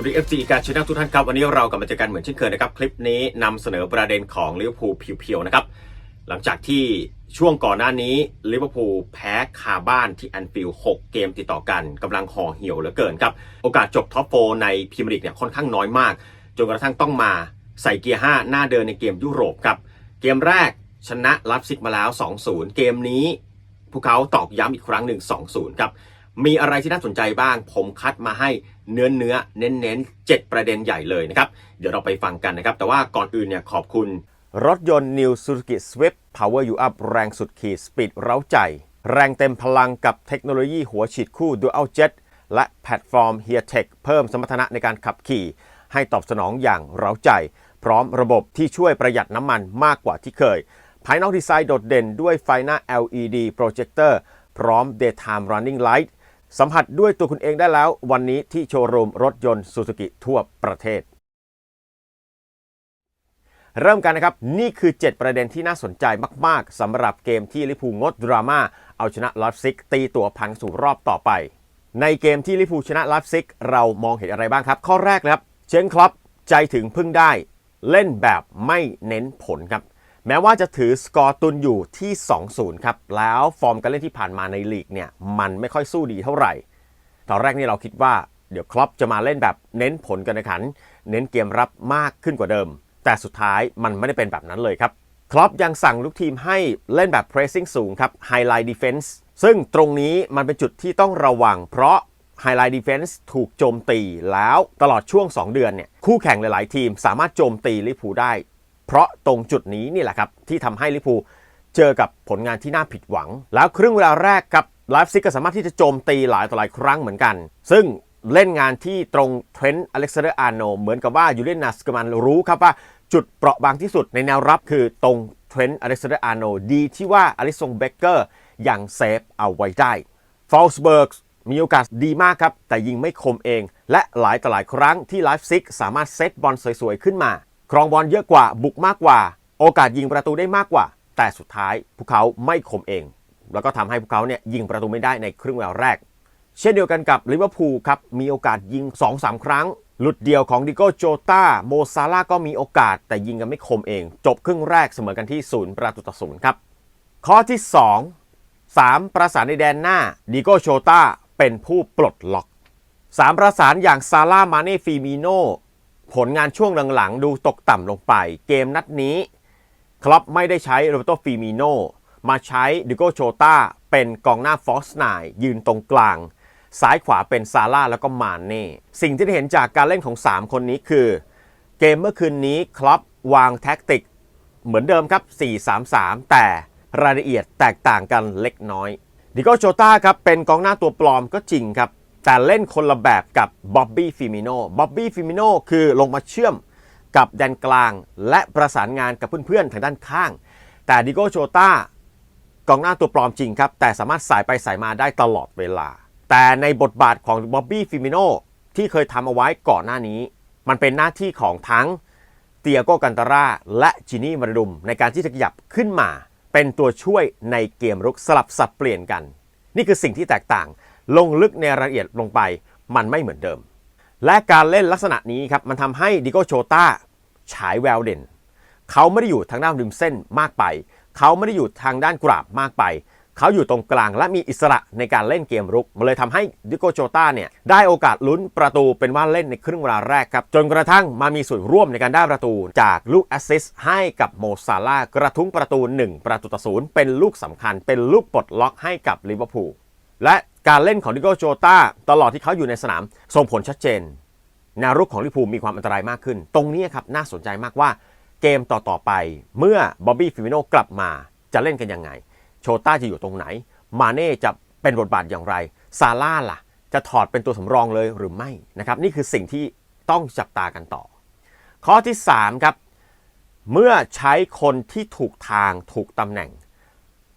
สวัสดี FG การชนะทุกท่านครับ วันนี้เรากลับมาเจอกันเหมือนเช่นเคยนะครับ คลิปนี้นำเสนอประเด็นของลิเวอร์พูลเพียวๆนะครับ หลังจากที่ช่วงก่อนหน้านี้ลิเวอร์พูลแพ้คาบ้านที่แอนฟิลด์6เกมติดต่อกันกำลังห่อเหี่ยวเหลือเกินครับ โอกาสจบท็อปโฟในพรีเมียร์ลีกเนี่ยค่อนข้างน้อยมาก จนกระทั่งต้องมาใส่เกียร์ 5 หน้าเดินในเกมยุโรปครับเกมแรกชนะลับซิกมาแล้ว 2-0 เกมนี้พวกเขาตอกย้ำอีกครั้งหนึ่ง2-0 ครับ มีอะไรที่น่าสนใจบ้าง ผมคัดมาให้เนื้อเนื้อเน้นเน้นๆ7ประเด็นใหญ่เลยนะครับ เดี๋ยวเราไปฟังกันนะครับ แต่ว่าก่อนอื่นเนี่ยขอบคุณ รถยนต์ New Suzuki Swift Power You Up แรงสุดขีดสปีดเร้าใจ แรงเต็มพลังกับเทคโนโลยีหัวฉีดคู่ Dual Jet และแพลตฟอร์ม h e r Tech เพิ่มสมรรถนะในการขับขี่ ให้ตอบสนองอย่างเร้าใจ พร้อมระบบที่ช่วยประหยัดน้ำมันมากกว่าที่เคย ภายนอกดีไซน์โดดเด่นด้วยไฟหน้า LED โปรเจคเตอร์พร้อม Daytime Running Light สัมผัสด้วยตัวคุณเองได้แล้ว วันนี้ที่โชว์รูมรถยนต์ซูซูกิทั่วประเทศ เริ่มกันนะครับ นี่คือ 7 ประเด็นที่น่าสนใจมาก ๆสำหรับเกมที่ลิพูงดดราม่าเอาชนะลัฟซิก ตีตัวพันสู่รอบต่อไป ในเกมที่ลิพูชนะลัฟซิก เรามองเห็นอะไรบ้างครับ ข้อแรกนะครับ เชนคลับใจถึงพึ่งได้ เล่นแบบไม่เน้นผลครับ แม้ว่าจะถือสกอร์ตุนอยู่ที่ 2-0 ครับ แล้วฟอร์มการเล่นที่ผ่านมาในลีกเนี่ยมันไม่ค่อยสู้ดีเท่าไหร่ ตอนแรกนี่เราคิดว่าเดี๋ยวครอปจะมาเล่นแบบเน้นผลกันในขัน เน้นเกมรับมากขึ้นกว่าเดิม แต่สุดท้ายมันไม่ได้เป็นแบบนั้นเลยครับครอปยังสั่งลูกทีมให้เล่นแบบ pressing สูงครับ highlight defense ซึ่งตรงนี้มันเป็นจุดที่ต้องระวัง เพราะ highlight defense ถูกโจมตีแล้วตลอดช่วง 2 เดือนเนี่ยคู่แข่งหลาย ๆ ทีมสามารถโจมตีลิเวอร์พูได้ เพราะตรงจุดนี้นี่แหละครับ ที่ทำให้ลิเวอร์พูเจอกับผลงานที่น่าผิดหวัง แล้วครึ่งเวลาแรกครับไลฟ์ซิกก็สามารถที่จะโจมตีหลายต่อหลายครั้งเหมือนกัน ซึ่งเล่นงานที่ตรงเทรนต์อเล็กซานเดอร์อาร์โนเหมือนกับว่ายูเลนนัสกมันรู้ครับว่าจุดเปราะบางที่สุดในแนวรับคือตรงเทรนต์อเล็กซานเดอร์อาร์โนดีที่ว่าอลิซงเบเกอร์ยังเซฟเอาไว้ได้ฟอลส์เบิร์กมีโอกาสดีมากครับ แต่ยิงไม่คมเอง และหลายต่อหลายครั้งที่ไลฟ์ซิกสามารถเซตบอลสวยๆ ขึ้นมา ครองบอลเยอะกว่าบุกมากกว่า โอกาสยิงประตูได้มากกว่า แต่สุดท้ายพวกเขาไม่คมเอง แล้วก็ทำให้พวกเขาเนี่ยยิงประตูไม่ได้ในครึ่งเวลาแรก เช่นเดียวกันกับลิเวอร์พูลครับมีโอกาสยิง 2-3 ครั้ง หลุดเดียวของดิโก้โจตาโมซาร่าก็มีโอกาสแต่ยิงกันไม่คมเอง จบครึ่งแรกเสมอกันที่ศูนย์ประตูต่อศูนย์ครับข้อที่ 2 3 ประสานในแดนหน้าดิโก้โชตาเป็นผู้ปลดล็อก 3 ประสานอย่างซาร่ามาเน่ฟีมิโน ผลงานช่วงหลังๆ ดูตกต่ำลงไป เกมนัดนี้คลับไม่ได้ใช้โรเบโตฟีมิโนมาใช้ดิโกโชตาเป็นกองหน้าฟอสไนยืนตรงกลาง ซ้ายขวาเป็นซาร่าแล้วก็มานเน่สิ่งที่ได้เห็นจากการเล่นของ 3 คนนี้คือ เกมเมื่อคืนนี้คลับวางแท็กติก เหมือนเดิมครับ 4-3-3 แต่รายละเอียดแตกต่างกันเล็กน้อยดิโกโชตาครับเป็นกองหน้าตัวปลอมก็จริงครับ แต่เล่นคนละแบบกับบ๊อบบี้ฟิมิโนบ๊อบบี้ฟิมิโนคือลงมาเชื่อมกับแดนกลาง และประสานงานกับเพื่อนๆ ทางด้านข้าง แต่ดิโกโชตากองหน้าตัวปลอมจริงครับ แต่สามารถสายไปสายมาได้ตลอดเวลา แต่ในบทบาทของบ๊อบบี้ฟิมิโนที่เคยทำเอาไว้ก่อนหน้านี้ มันเป็นหน้าที่ของทั้งเตียโกกันตาราและจินี่มารุม ในการที่จะขยับขึ้นมา เป็นตัวช่วยในเกมรุกสลับสับเปลี่ยนกัน นี่คือสิ่งที่แตกต่าง ลงลึกในรายละเอียดลงไป มันไม่เหมือนเดิม และการเล่นลักษณะนี้ครับมันทำให้ดิโกโชตาฉายแววเด่น เขาไม่ได้อยู่ทางด้านริมเส้นมากไป เขาไม่ได้อยู่ทางด้านกราบมากไป เขาอยู่ตรงกลางและมีอิสระในการเล่นเกมรุก มันเลยทำให้ดิโกโจตาเนี่ยได้โอกาสลุ้นประตูเป็นว่าเล่นในครึ่งเวลาแรกครับ จนกระทั่งมามีส่วนร่วมในการได้ประตู จากลูกแอสซิสต์ให้กับโมซาลากระทุ้งประตู 1 ประตูต่อศูนย์เป็นลูกสำคัญ เป็นลูกปลดล็อกให้กับลิเวอร์พูลและ การเล่นของดิโกโจตาตลอดที่เขาอยู่ในสนามส่งผลชัดเจนแนวรุกของลิเวอร์พูมีความอันตรายมากขึ้น ตรงนี้ครับน่าสนใจมากว่าเกมต่อๆไป เมื่อบ๊อบบี้ฟิมิโนกลับมาจะเล่นกันยังไง โชต้าจะอยู่ตรงไหน มาเน่จะเป็นบทบาทอย่างไร ซาร่าล่ะ จะถอดเป็นตัวสำรองเลยหรือไม่นะครับนี่คือสิ่งที่ต้องจับตากันต่อ ข้อที่ 3 ครับ เมื่อใช้คนที่ถูกทางถูกตำแหน่ง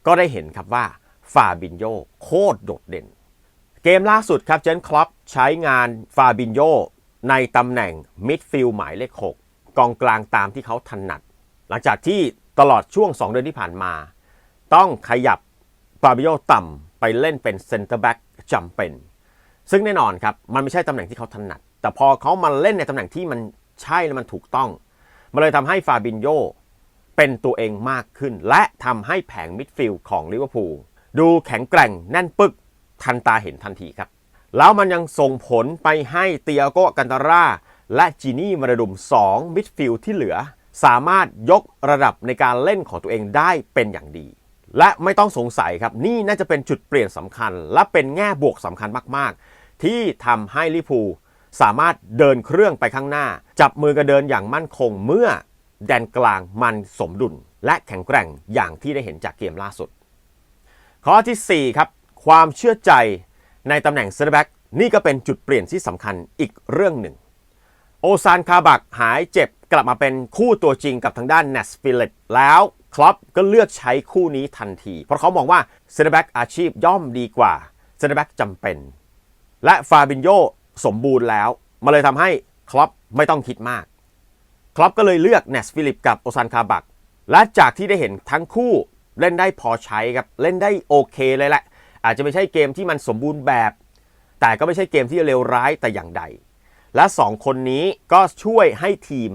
ก็ได้เห็นครับว่าฟาบินโยโคตรโดดเด่น เกมล่าสุดครับเจนคลอปใช้งานฟาบินโยในตำแหน่งมิดฟิลด์หมายเลข 6 กองกลางตามที่เขาถนัด หลังจากที่ตลอดช่วง 2 เดือนที่ผ่านมา ต้องขยับฟาบิโยต่ำไปเล่นเป็นเซนเตอร์แบ็กจำเป็น ซึ่งแน่นอนครับ มันไม่ใช่ตำแหน่งที่เขาถนัด แต่พอเขามาเล่นในตำแหน่งที่มันใช่และมันถูกต้อง มันเลยทำให้ฟาบินโยเป็นตัวเองมากขึ้น และทำให้แผงมิดฟิลด์ของลิเวอร์พูลดูแข็งแกร่งแน่นปึก ทันตาเห็นทันทีครับ แล้วมันยังส่งผลไปให้เตียโกกันตาร่า และจีนี่มารดุม 2 มิดฟิลด์ที่เหลือ สามารถยกระดับในการเล่นของตัวเองได้เป็นอย่างดี และไม่ต้องสงสัยครับ นี่น่าจะเป็นจุดเปลี่ยนสำคัญ และเป็นแง่บวกสำคัญมาก ๆ ที่ทำให้ลิพูสามารถเดินเครื่องไปข้างหน้า จับมือกันเดินอย่างมั่นคงเมื่อแดนกลางมันสมดุล และแข็งแกร่งอย่างที่ได้เห็นจากเกมล่าสุด ข้อทีสี่4 ครับ ความเชื่อใจในตำแหน่งเซนเตอร์แบ็กนี่ก็เป็นจุดเปลี่ยนที่สำคัญอีกเรื่องหนึ่ง โอซานคาบักหายเจ็บกลับมาเป็นคู่ตัวจริงกับทางด้านเนสฟิเลตแล้วคลอปก็เลือกใช้คู่นี้ทันที เพราะเขามองว่าเซนเตอร์แบ็กอาชีพย่อมดีกว่าเซนเตอร์แบ็กจำเป็น และฟาบินโยสมบูรณ์แล้วมาเลยทำให้คลอปไม่ต้องคิดมากคลอปก็เลยเลือกเนสฟิลิปกับโอซานคาบักและจากที่ได้เห็นทั้งคู่เล่นได้พอใช้ครับ เล่นได้โอเคเลยแหละ อาจจะไม่ใช่เกมที่มันสมบูรณ์แบบ แต่ก็ไม่ใช่เกมที่เลวร้ายแต่อย่างใด และ 2 คนนี้ก็ช่วยให้ทีม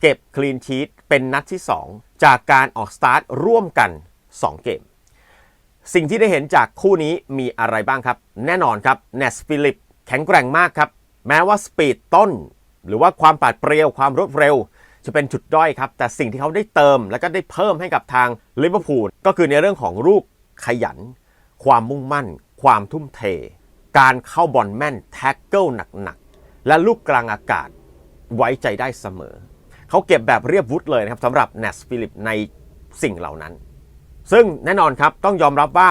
เก็บคลีนชีตเป็นนัดที่ 2 จากการออกสตาร์ทร่วมกัน 2 เกม สิ่งที่ได้เห็นจากคู่นี้มีอะไรบ้างครับ แน่นอนครับเนสฟิลิปแข็งแกร่งมากครับ แม้ว่าสปีดต้น หรือว่าความปาดเปรียวความรวดเร็วจะเป็นจุดด้อยครับ แต่สิ่งที่เขาได้เติม แล้วก็ได้เพิ่มให้กับทางลิเวอร์พูลก็คือในเรื่องของลูกขยัน ความมุ่งมั่น ความทุ่มเท การเข้าบอลแม่นแท็กเกิลหนักๆ และลูกกลางอากาศไว้ใจได้เสมอ เขาเก็บแบบเรียบวุฒเลยนะครับสำหรับเนสฟิลิปในสิ่งเหล่านั้น ซึ่งแน่นอนครับต้องยอมรับว่า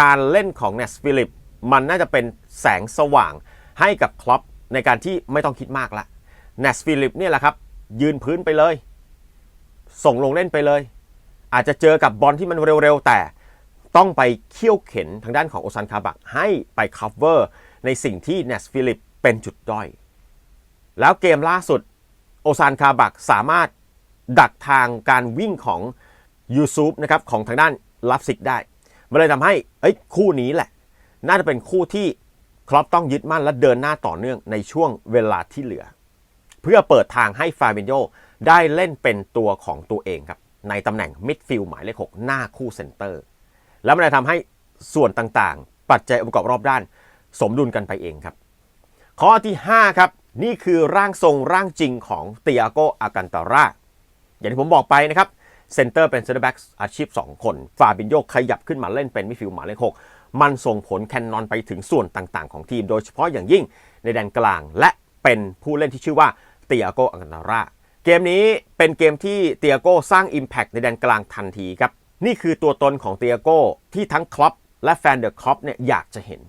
การเล่นของเนสฟิลิปมันน่าจะเป็นแสงสว่างให้กับคลอปในการที่ไม่ต้องคิดมากละเนสฟิลิปเนี่ยแหละครับ ยืนพื้นไปเลย ส่งลงเล่นไปเลย อาจจะเจอกับบอลที่มันเร็วๆแต่ ต้องไปเคี่ยวเข็นทางด้านของโอซันคาบักให้ไป cover ในสิ่งที่เนสฟิลิปเป็นจุดด้อย แล้วเกมล่าสุดโอซานคาบักสามารถดักทางการวิ่งของยูซูฟนะครับของทางด้านลับซิกได้ มันเลยทำให้เอ้ยคู่นี้แหละ น่าจะเป็นคู่ที่ครอปต้องยึดมั่นและเดินหน้าต่อเนื่องในช่วงเวลาที่เหลือ เพื่อเปิดทางให้ฟาบินโยได้เล่นเป็นตัวของตัวเองครับในตำแหน่งมิดฟิลด์หมายเลข6หน้าคู่เซนเตอร์ แล้วมันจะทำให้ส่วนต่างๆ ปัจจัยองค์ประกอบรอบด้าน สมดุลกันไปเองครับ ข้อที่ 5 ครับ นี่คือร่างทรงร่างจริงของเตียโกอากันตาร่าอย่างที่ผมบอกไปนะครับเซนเตอร์เป็นเซนเตอร์แบ็กอาชีพ 2 คนฟาบินโยขยับขึ้นมาเล่นเป็นมิดฟิลด์หมายเลข6มันส่งผลแคนนอนไปถึงส่วนต่างๆ ของทีม โดยเฉพาะอย่างยิ่งในแดนกลาง และเป็นผู้เล่นที่ชื่อว่าเตียโกอากันตาร่าเกมนี้เป็นเกมที่เตียโกสร้าง Impact ในแดนกลางทันทีครับ นี่คือตัวตนของเตียโกที่ทั้งคลอปและแฟนเดอร์คลอปเนี่ยอยากจะเห็น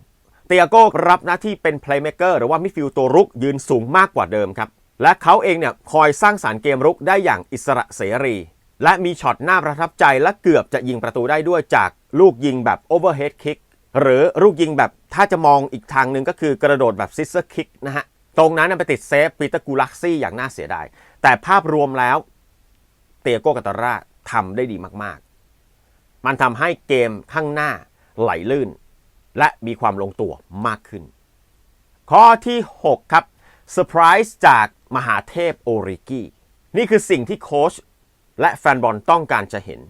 เตียโก้รับหน้าที่เป็น playmaker หรือว่ามิดฟิลด์ตัวรุกยืนสูงมากกว่าเดิมครับ และเขาเองเนี่ยคอยสร้างสารรค์เกมรุกได้อย่างอิสระเสรี และมีช็อตหน้าประทับใจและเกือบจะยิงประตูได้ด้วยจากลูกยิงแบบ overhead kick หรือลูกยิงแบบถ้าจะมองอีกทางหนึ่งก็คือกระโดดแบบ scissor kick นะฮะตรงนั้นไปติดเซฟปีเตอร์กูลักซี่อย่างน่าเสียดาย แต่ภาพรวมแล้วเตียโก้กาตาร่าทำได้ดีมากๆ มันทำให้เกมข้างหน้าไหลลื่น และมีความลงตัวมากขึ้น ข้อที่ 6 ครับเซอร์ไพรส์จากมหาเทพโอริกินี่คือสิ่งที่โค้ชและแฟนบอลต้องการจะเห็น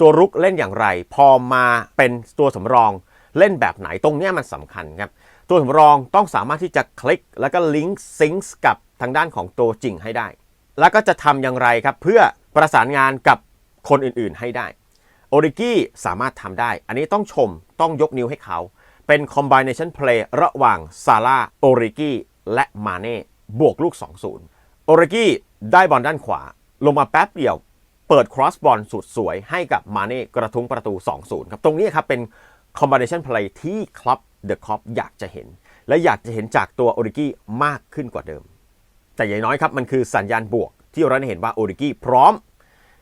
ตัวรุกเล่นอย่างไร พอมาเป็นตัวสำรองเล่นแบบไหนตรงนี้มันสำคัญครับตัวสำรองต้องสามารถที่จะคลิก แล้วก็ลิงก์ซิงส์กับทางด้านของตัวจริงให้ได้ แล้วก็จะทำอย่างไรครับ เพื่อประสานงานกับคนอื่นๆให้ได้ โอริกี้สามารถทำได้ อันนี้ต้องชมต้องยกนิ้วให้เขา เป็นคอมบิเนชันเพลย์ระหว่างซาร่าโอริกี้และมาเน่บวกลูก 2-0 โอริกี้ได้บอลด้านขวา ลงมาแป๊บเดียว เปิดครอสบอลสุดสวยให้กับมาเน่กระทุ้งประตู 2-0 ครับ ตรงนี้ครับเป็นคอมบิเนชันเพลย์ที่คลับเดอะคอปอยากจะเห็น และอยากจะเห็นจากตัวโอริกี้มากขึ้นกว่าเดิม แต่อย่างน้อยครับมันคือสัญญาณบวกที่เราได้เห็นว่าโอริกี้พร้อม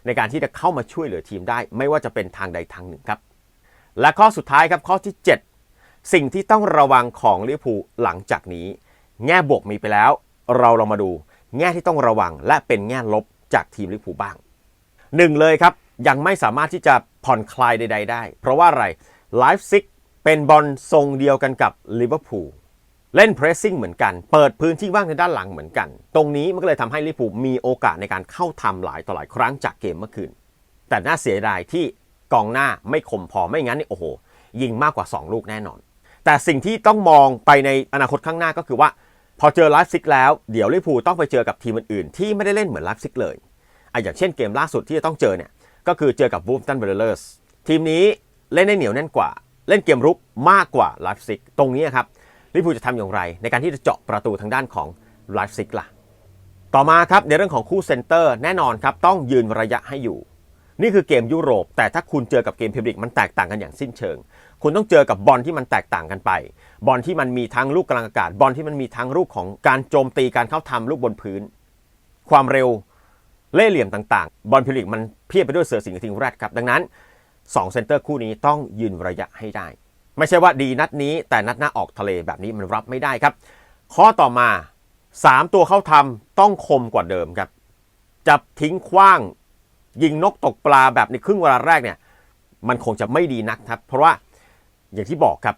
ในการที่จะเข้ามาช่วยเหลือทีมได้ ไม่ว่าจะเป็นทางใดทางหนึ่งครับ และข้อสุดท้ายครับข้อที่ 7 สิ่งที่ต้องระวังของลิเวอร์พูลหลังจากนี้ แง่บวกมีไปแล้ว เราลองมาดู แง่ที่ต้องระวังและเป็นแง่ลบจากทีมลิเวอร์พูลบ้างหนึ่งเลยครับยังไม่สามารถที่จะผ่อนคลายใด ๆ ได้ เพราะว่าอะไรไลฟ์ซิกเป็นบอลทรงเดียวกันกับลิเวอร์พูล เล่น pressing เหมือนกัน เปิดพื้นที่ว่างในด้านหลังเหมือนกัน ตรงนี้มันก็เลยทำให้ลิเวอร์พูมีโอกาสในการเข้าทำหลายต่อหลายครั้งจากเกมเมื่อคืน แต่น่าเสียดายที่กองหน้าไม่คมพอไม่งั้นนี่โอ้โห ยิงมากกว่า 2 ลูกแน่นอน แต่สิ่งที่ต้องมองไปในอนาคตข้างหน้าก็คือว่า พอเจอไลฟ์ซิกแล้วเดี๋ยวลิเวอร์พูต้องไปเจอกับทีมอื่นๆที่ไม่ได้เล่นเหมือนไลฟ์ซิกเลยอะอย่างเช่นเกมล่าสุดที่จะต้องเจอเนี่ยก็คือเจอกับบูฟตันเบลเลอร์สทีมนี้เล่นได้เหนียวแน่นกว่า เล่นเกมรุกมากกว่าไลฟ์ซิกตรงนี้ครับ ลิเวอร์พูลจะทำอย่างไร ในการที่จะเจาะประตูทางด้านของไลฟ์ซิกล่ะ ต่อมาครับในเรื่องของคู่เซนเตอร์แน่นอนครับต้องยืนระยะให้อยู่ นี่คือเกมยุโรป แต่ถ้าคุณเจอกับเกมพรีเมียร์ลีกมันแตกต่างกันอย่างสิ้นเชิง คุณต้องเจอกับบอลที่มันแตกต่างกันไป บอลที่มันมีทั้งลูกกลางอากาศ บอลที่มันมีทั้งลูกของการโจมตีการเข้าทำลูกบนพื้น ความเร็วเล่เหลี่ยมต่างๆ บอลพรีเมียร์ลีกมันเพียบไปด้วยเสือสิงห์กับทิงแรดครับดังนั้น2เซนเตอร์คู่นี้ต้องยืนระยะให้ได้ ไม่ใช่ว่าดีนัดนี้ แต่นัดหน้าออกทะเลแบบนี้มันรับไม่ได้ครับ ข้อต่อมา 3 ตัวเข้าทำต้องคมกว่าเดิมครับจะทิ้งขว้าง ยิงนกตกปลาแบบในครึ่งเวลาแรกเนี่ยมันคงจะไม่ดีนักครับ เพราะว่าอย่างที่บอกครับ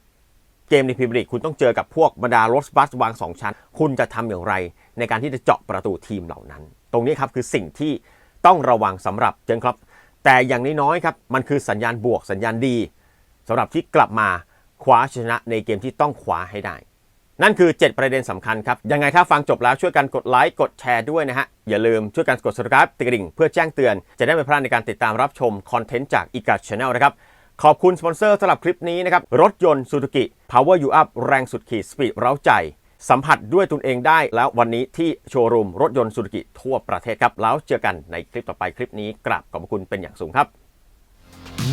เกมในพรีเมียร์ลีกคุณต้องเจอกับพวกบรรดารถบัสวาง 2 ชั้น คุณจะทำอย่างไร ในการที่จะเจาะประตูทีมเหล่านั้น ตรงนี้ครับคือสิ่งที่ต้องระวังสำหรับเจนครับ แต่อย่างน้อยๆครับมันคือสัญญาณบวกสัญญาณดีสำหรับที่กลับมา คว้าชนะในเกมที่ต้องคว้าให้ได้ นั่นคือ 7 ประเด็นสำคัญครับ ยังไงถ้าฟังจบแล้วช่วยกันกดไลค์กดแชร์ด้วยนะฮะ อย่าลืมช่วยกันกด subscribe ติดกระดิ่งเพื่อแจ้งเตือน จะได้ไม่พลาดในการติดตามรับชมคอนเทนต์จาก i g a Channel นะครับขอบคุณสปอนเซอร์สำหรับคลิปนี้นะครับ รถยนต์ Suzuki Power You Up แรงสุดขีดสปีดเร้าใจ สัมผัสด้วยตนเองได้แล้ววันนี้ที่โชว์รูมรถยนต์ Suzuki ทั่วประเทศครับ แล้วเจอกันในคลิปต่อไปคลิปนี้กราบขอบคุณเป็นอย่างสูงครับ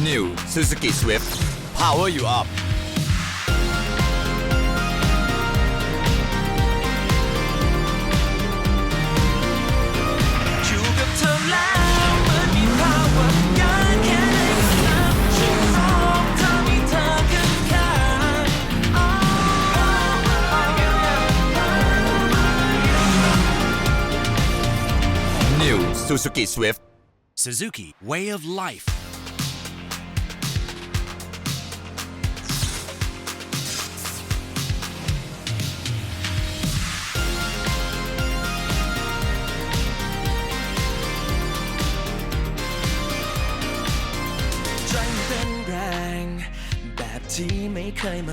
New Suzuki Swift Power You Up New Suzuki Swift Suzuki Way of Life. ใจมันเป็นแรงแบบที่ไม่เคยมา